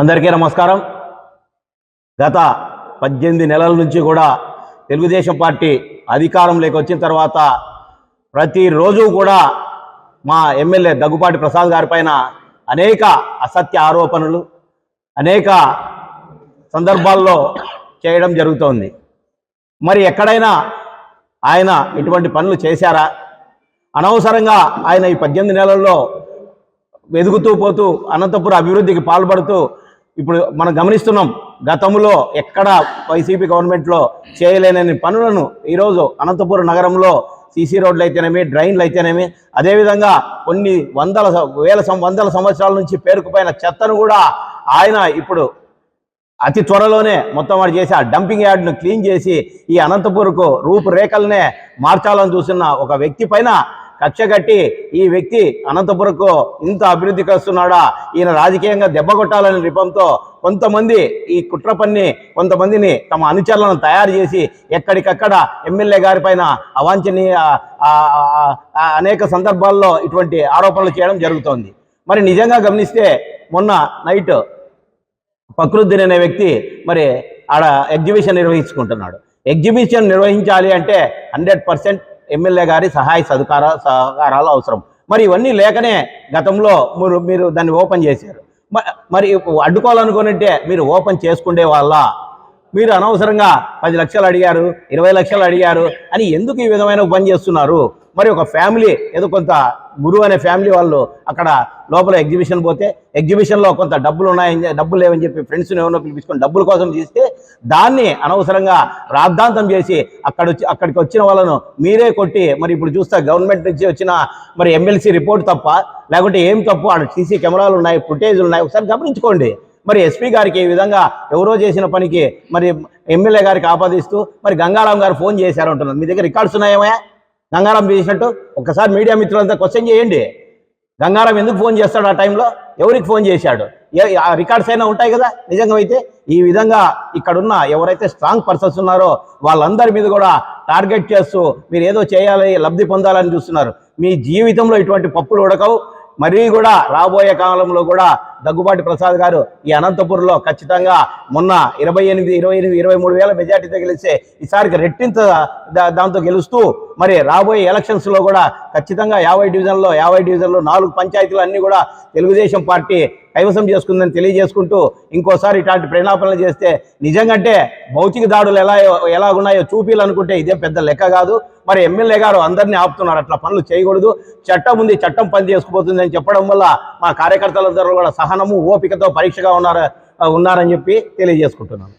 అందరికీ నమస్కారం. గత పద్దెనిమిది నెలల నుంచి కూడా తెలుగుదేశం పార్టీ అధికారంలోకి వచ్చిన తర్వాత ప్రతిరోజు కూడా మా ఎమ్మెల్యే దగ్గుపాటి ప్రసాద్ గారి పైన అనేక అసత్య ఆరోపణలు అనేక సందర్భాల్లో చేయడం జరుగుతోంది. మరి ఎక్కడైనా ఆయన ఇటువంటి పనులు చేశారా? అనవసరంగా ఆయన ఈ పద్దెనిమిది నెలల్లో వెదుగుతూ పోతూ అనంతపురం అభివృద్ధికి పాల్పడుతూ ఇప్పుడు మనం గమనిస్తున్నాం గతంలో ఎక్కడ వైసీపీ గవర్నమెంట్లో చేయలేనని పనులను ఈరోజు అనంతపురం నగరంలో సీసీ రోడ్లు అయితేనేమి డ్రైన్లు అయితేనేమి అదేవిధంగా కొన్ని వందల స- వేల సం- వందల సంవత్సరాల నుంచి పేరుకుపోయిన చెత్తను కూడా ఆయన ఇప్పుడు అతి త్వరలోనే మొత్తం వాడు చేసి ఆ డంపింగ్ యార్డ్ను క్లీన్ చేసి ఈ అనంతపూర్కు రూపురేఖలనే మార్చాలని చూస్తున్న ఒక వ్యక్తి పైన కక్ష కట్టి ఈ వ్యక్తి అనంతపురకు ఇంత అభివృద్ధికి వస్తున్నాడా ఈయన రాజకీయంగా దెబ్బ కొట్టాలనే నిపంతో కొంతమంది ఈ కుట్ర పన్ని కొంతమందిని తమ అనుచరులను తయారు చేసి ఎక్కడికక్కడ ఎమ్మెల్యే గారి పైన అవాంఛనీయ అనేక సందర్భాల్లో ఇటువంటి ఆరోపణలు చేయడం జరుగుతోంది. మరి నిజంగా గమనిస్తే మొన్న నైట్ ఫక్రుద్దీన్ అనే వ్యక్తి మరి ఆడ ఎగ్జిబిషన్ నిర్వహించుకుంటున్నాడు. ఎగ్జిబిషన్ నిర్వహించాలి అంటే హండ్రెడ్ పర్సెంట్ ఎమ్మెల్యే గారి సహాయ సదుకార సహకారాలు అవసరం. మరి ఇవన్నీ లేకనే గతంలో మీరు మీరు దాన్ని ఓపెన్ చేశారు. మ- మరి అడ్డుకోవాలనుకునంటే మీరు ఓపెన్ చేసుకునే వాళ్ళ మీరు అనవసరంగా పది లక్షలు అడిగారు ఇరవై లక్షలు అడిగారు అని ఎందుకు ఈ విధమైన పని చేస్తున్నారు? మరి ఒక ఫ్యామిలీ ఏదో కొంత గురువు అనే ఫ్యామిలీ వాళ్ళు అక్కడ లోపల ఎగ్జిబిషన్ పోతే ఎగ్జిబిషన్లో కొంత డబ్బులు ఉన్నాయని డబ్బులు లేవని చెప్పి ఫ్రెండ్స్ని ఎవరినో పిలిపించుకొని డబ్బుల కోసం తీస్తే దాన్ని అనవసరంగా రాద్ధాంతం చేసి అక్కడ వచ్చి అక్కడికి వచ్చిన వాళ్ళను మీరే కొట్టి మరి ఇప్పుడు చూస్తే గవర్నమెంట్ నుంచి వచ్చిన మరి ఎమ్మెల్సీ రిపోర్ట్ తప్ప లేకుంటే ఏం తప్పు? ఆడ సీసీ కెమెరాలు ఉన్నాయి ఫుటేజ్లు ఉన్నాయి. ఒకసారి గమనించుకోండి. మరి ఎస్పీ గారికి ఈ విధంగా ఎవరో చేసిన పనికి మరి ఎమ్మెల్యే గారికి ఆపాదిస్తూ మరి గంగారాం గారు ఫోన్ చేశారు అంటున్నారు. మీ దగ్గర రికార్డ్స్ ఉన్నాయేమే గంగారాం చేసినట్టు ఒక్కసారి మీడియా మిత్రులంతా క్వశ్చన్ చేయండి. గంగారాం ఎందుకు ఫోన్ చేస్తాడు ఆ టైంలో? ఎవరికి ఫోన్ చేశాడు? ఏ- ఆ రికార్డ్స్ అయినా ఉంటాయి కదా? నిజంగా అయితే ఈ విధంగా ఇక్కడున్న ఎవరైతే స్ట్రాంగ్ పర్సన్స్ ఉన్నారో వాళ్ళందరి మీద కూడా టార్గెట్ చేస్తూ మీరు ఏదో చేయాలి లబ్ధి పొందాలని చూస్తున్నారు. మీ జీవితంలో ఇటువంటి పప్పులు ఉడకవు. మరీ కూడా రాబోయే కాలంలో కూడా దగ్గుబాటి ప్రసాద్ గారు ఈ అనంతపురంలో ఖచ్చితంగా మొన్న ఇరవై ఎనిమిది ఇరవై ఎనిమిది ఇరవై మూడు వేల మెజార్టీతో గెలిస్తే ఈసారికి రెట్టింత దాంతో గెలుస్తూ మరి రాబోయే ఎలక్షన్స్లో కూడా ఖచ్చితంగా యాభై డివిజన్లో యాభై డివిజన్లో నాలుగు పంచాయతీలు అన్నీ కూడా తెలుగుదేశం పార్టీ కైవసం చేసుకుందని తెలియజేసుకుంటూ ఇంకోసారి ఇట్లాంటి ప్రేణాపనలు చేస్తే నిజంగంటే భౌతిక దాడులు ఎలా ఎలా ఉన్నాయో చూపించాలనుకుంటే ఇదే పెద్ద లెక్క కాదు. మరి ఎమ్మెల్యే గారు అందరినీ ఆపుతున్నారు. అట్లా పనులు చేయకూడదు. చట్టం ఉంది చట్టం పని చేసుకుపోతుంది అని చెప్పడం వల్ల మా కార్యకర్తలందరూ కూడా సహనము ఓపికతో పరీక్షగా ఉన్నారు ఉన్నారని చెప్పి తెలియజేసుకుంటున్నాను.